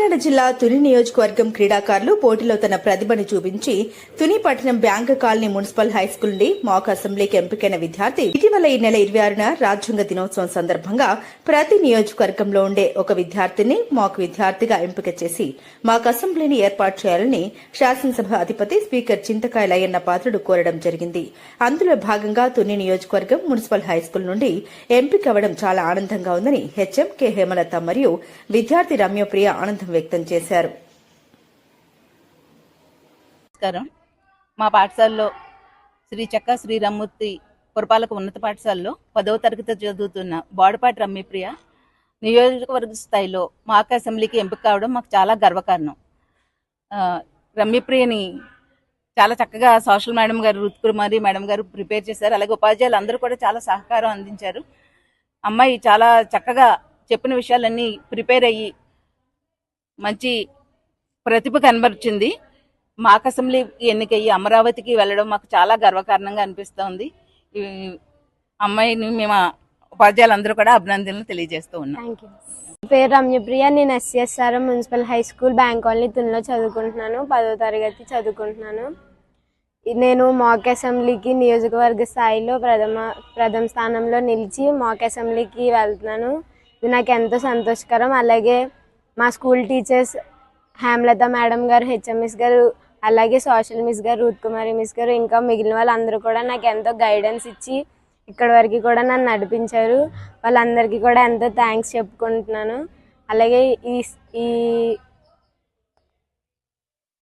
కాకినాడ జిల్లా తుని నియోజకవర్గం క్రీడాకారులు పోటీలో తన ప్రతిభను చూపించి తుని పట్టణం bank colony municipal high school నుండి మాక్ అసెంబ్లీకి ఎంపికైన విద్యార్థి. ఇటీవల ఈ నెల ఇరవై ఆరున రాజ్యాంగ దినోత్సవం సందర్భంగా ప్రతి నియోజకవర్గంలో ఉండే ఒక విద్యార్థిని మాక్ విద్యార్థిగా ఎంపిక చేసి మాక్ అసెంబ్లీని ఏర్పాటు చేయాలని శాసనసభ అధిపతి స్పీకర్ చింతకాయ లయ్యన్న పాత్రుడు కోరడం జరిగింది. అందులో భాగంగా తుని నియోజకవర్గం మున్సిపల్ హై స్కూల్ నుండి ఎంపిక అవ్వడం చాలా ఆనందంగా ఉందని హెచ్ఎం కె హేమలత మరియు విద్యార్థి రమ్యప్రియ ఆనందం వ్యక్తం చేశారు. నమస్కారం. మా పాఠశాలలో శ్రీ చక్క శ్రీ రమ్మూర్తి పురపాలక ఉన్నత పాఠశాలలో పదవ తరగతి చదువుతున్న బోడపాటి రమ్యప్రియ నియోజకవర్గ స్థాయిలో మాకు అసెంబ్లీకి ఎంపిక కావడం మాకు చాలా గర్వకారణం. రమ్యప్రియని చాలా చక్కగా సోషల్ మేడం గారు రుత్ కుమారి మేడం గారు ప్రిపేర్ చేశారు. అలాగే ఉపాధ్యాయులు అందరూ కూడా చాలా సహకారం అందించారు. అమ్మాయి చాలా చక్కగా చెప్పిన విషయాలన్నీ ప్రిపేర్ అయ్యి మంచి ప్రతిభ కనబరిచింది. మాకు అసెంబ్లీ ఎన్నికయ్యి అమరావతికి వెళ్ళడం మాకు చాలా గర్వకారణంగా అనిపిస్తోంది. అమ్మాయిని మేము ఉపాధ్యాయులందరూ కూడా అభినందనలు తెలియజేస్తూ ఉన్నాం. పేరు రమ్యప్రియ. నేను SSR municipal high school bank colony తునిలో చదువుకుంటున్నాను. పదో తరగతి చదువుకుంటున్నాను. నేను మాక్ అసెంబ్లీకి నియోజకవర్గ స్థాయిలో ప్రథమ ప్రథమ స్థానంలో నిలిచి మాక్ అసెంబ్లీకి వెళ్తున్నాను. ఇది నాకు ఎంతో సంతోషకరం. అలాగే మా స్కూల్ టీచర్స్ హేమలత మేడం గారు హెచ్ఎంఎస్ గారు అలాగే సోషల్ మిస్ గారు రూత్ కుమారి మిస్ గారు ఇంకా మిగిలిన వాళ్ళందరూ కూడా నాకు ఎంతో గైడెన్స్ ఇచ్చి ఇక్కడి వరకు కూడా నన్ను నడిపించారు. వాళ్ళందరికీ కూడా ఎంతో థ్యాంక్స్ చెప్పుకుంటున్నాను. అలాగే ఈ ఈ